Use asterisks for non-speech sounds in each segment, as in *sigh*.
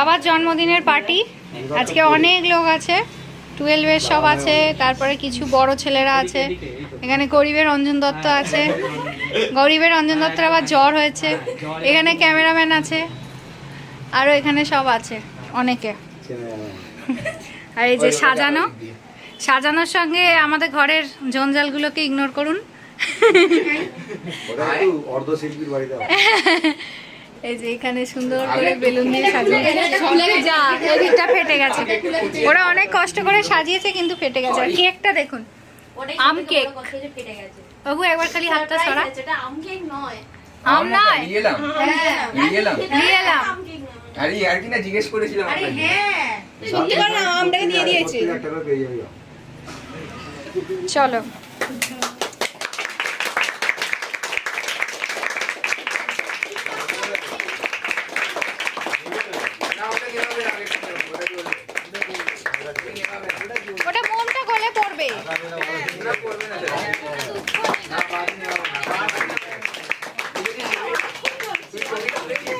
আবার জন্মদিনের পার্টি। আজকে অনেক লোক আছে, টুয়েলভের সব আছে, তারপরে কিছু বড় ছেলেরা আছে। এখানে গরিবের অঞ্জন দত্ত আছে। গরিবের অঞ্জন দত্তের আবার জ্বর হয়েছে। এখানে ক্যামেরাম্যান আছে। আরও এখানে সব আছে, অনেকে। আর এই যে সাজানো, সাজানোর সঙ্গে আমাদের ঘরের জঞ্জালগুলোকে ইগনোর করুন। *laughs* এই যে এখানে সুন্দর করে বেলুন দিয়ে সাজিয়ে যা এদিকটা ফেটে গেছে। ওরা অনেক কষ্ট করে সাজিয়েছে কিন্তু ফেটে গেছে। আর কেকটা দেখুন আম কেক। বাবু একবার খালি হাতটা সরা। আম নয়। নিয়ে। এলাম। নিয়ে এলাম। নিয়ে এলাম। আরে আর কি না জিজ্ঞেস করেছিলাম আপনাকে। সত্যি করে আমটাকে দিয়ে দিয়েছি। চলো না, ওটা নিয়ে হবে না, ওটা নিয়ে হবে, ওটা নিয়ে হবে। ওটা নিয়ে হবে না। ওটা মোমটা গলে পড়বে ওটা করবে না, না, বাদ নিয়ে হবে না, বাদ নিয়ে হবে না। তুই ছবিটা দেখি।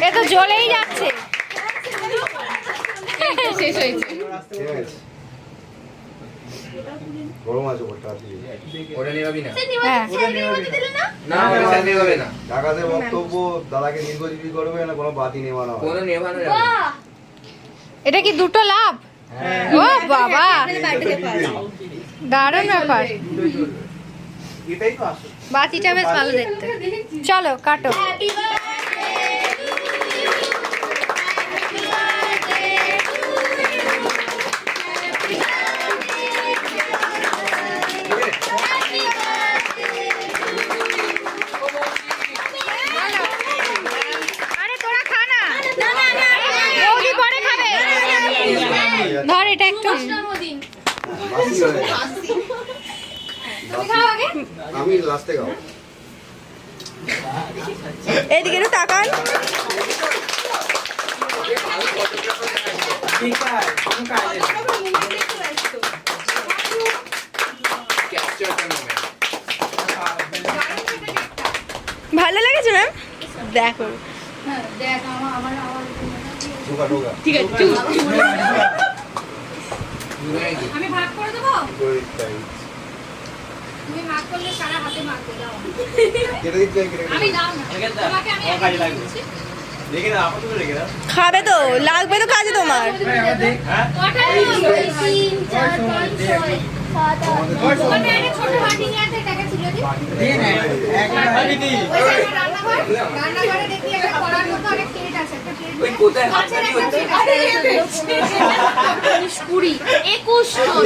এ তো জ্বলেই যাচ্ছে ঠিক আছে গরম আছে ওটা ওটা নিয়ে না। হ্যাঁ না, ওটা নিয়ে না। ডাকাতের বক্তব্য দাদাকে করবে না কোনো বাতি কোনো যাবে এটা কি দুটো লাভ ও বাবা দারুণ ব্যাপার এটাই তো আসল বাতিটা বেশ ভালো দেখতে চলো কাটো আরে তোরা খা না বৌদি পরে খাবে ধর এটা একটু হয়ে। আমি লাস্টে খাব। এইদিকে একটু তাকান. ভালো লেগেছে ম্যাম দেখো। ঠিক আছে আমি ভাগ করে দেবো। তুমি ভাগ করলে সারা হাতে মারতে দাও কেটে দিতে আমি দাও না তোমাকে আমি একদম দিচ্ছি। খাবে তো লাগবে তো কাজে তোমার রান্নাঘর, দেখি একটা মতো অনেক প্লেট আছে, একটা প্লেট কুড়ি, একুশ জন।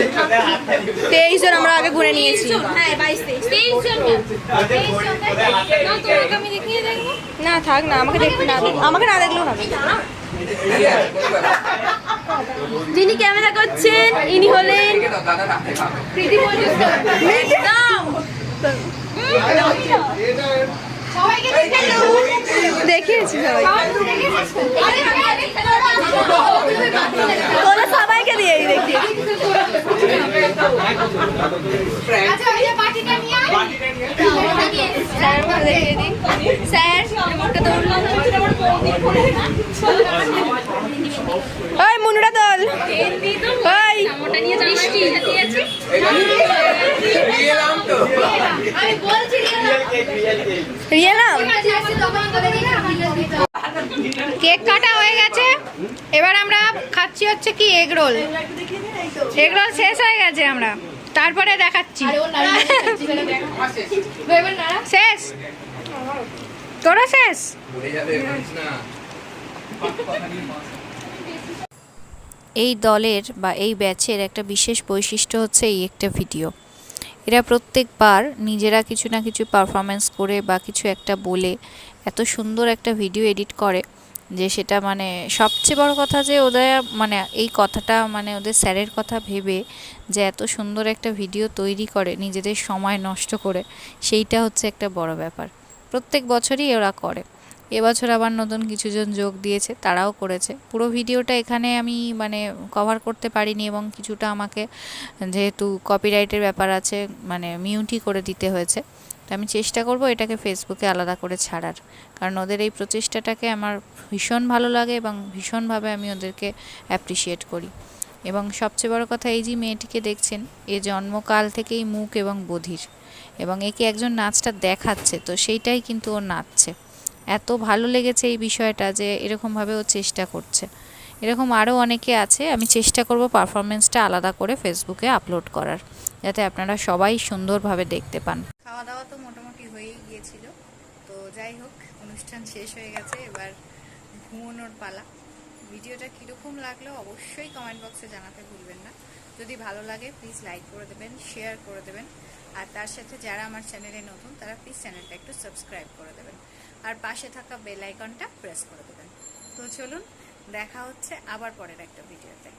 তেইশ জন আমরা আগে ঘুরে নিয়েছি হ্যাঁ, বাইশ, তেইশ। তেইশ জন? না, দেখব। থাক না আমাকে দেখতে না আমাকে না দেখলেও না। যিনি ক্যামেরা করছেন ইনি হলেন। দেখিয়েছি সবাই দিয়েই দেখি। আচ্ছা, ওই মুনুরা তোল। ওই রিয়েলাম কেক কাটা হয়ে গেছে। এবার আমরা খাচ্ছি হচ্ছে কি এগ রোল। এগ রোল শেষ হয়ে গেছে আমরা। তারপরে দেখাচ্ছি। শেষ তোরা শেষ। এই দলের বা এই ব্যাচের একটা বিশেষ বৈশিষ্ট্য হচ্ছে এই একটা ভিডিও। এরা প্রত্যেকবার নিজেরা কিছু না কিছু পারফরমেন্স করে বা কিছু একটা বলে এত সুন্দর একটা ভিডিও এডিট করে। যে সেটা মানে সবচেয়ে বড় কথা যে ওদের মানে এই কথাটা মানে ওদের স্যারের কথা ভেবে যে এত সুন্দর একটা ভিডিও তৈরি করে নিজেদের সময় নষ্ট করে, সেইটা হচ্ছে একটা বড় ব্যাপার। প্রত্যেক বছরই ওরা করে। এবছর আবার নতুন কিছুজন যোগ দিয়েছে, তারাও করেছে। পুরো ভিডিওটা এখানে আমি মানে কভার করতে পারিনি এবং কিছুটা আমাকে যেহেতু কপিরাইটের ব্যাপার আছে মানে মিউটি করে দিতে হয়েছে। তো আমি চেষ্টা করব এটাকে ফেসবুকে আলাদা করে ছাড়ার। কারণ ওদের এই প্রচেষ্টাটাকে আমার ভীষণ ভালো লাগে এবং ভীষণভাবে আমি ওদেরকে অ্যাপ্রিসিয়েট করি। এবং সবচেয়ে বড় কথা, এই যে মেয়েটিকে দেখছেন, এ জন্মকাল থেকেই মুখ এবং বধির। এবং একে একজন নাচটা দেখাচ্ছে, তো সেইটাই কিন্তু ও নাচছে। এত ভালো লেগেছে এই বিষয়টা যে এরকমভাবে ও চেষ্টা করছে। এরকম আরও অনেকে আছে, আমি চেষ্টা করব পারফরমেন্সটা আলাদা করে ফেসবুকে আপলোড করার, যাতে আপনারা সবাই সুন্দরভাবে দেখতে পান। খাওয়া দাওয়া তো মোটামুটি হয়েই গিয়েছিল। তো যাই হোক, অনুষ্ঠান শেষ হয়ে গেছে, এবার ঘুমোনোর পালা। ভিডিওটা কীরকম লাগল অবশ্যই কমেন্ট বক্সে জানাতে ভুলবেন না। যদি ভালো লাগে প্লিজ লাইক করে দেবেন শেয়ার করে দেবেন। আর তার সাথে যারা আমার চ্যানেলে নতুন, তারা প্লিজ চ্যানেলটা একটু সাবস্ক্রাইব করে দেবেন। আর পাশে থাকা বেল আইকনটা প্রেস করে দেবেন। তো চলুন, দেখা হচ্ছে আবার পরের একটা ভিডিওতে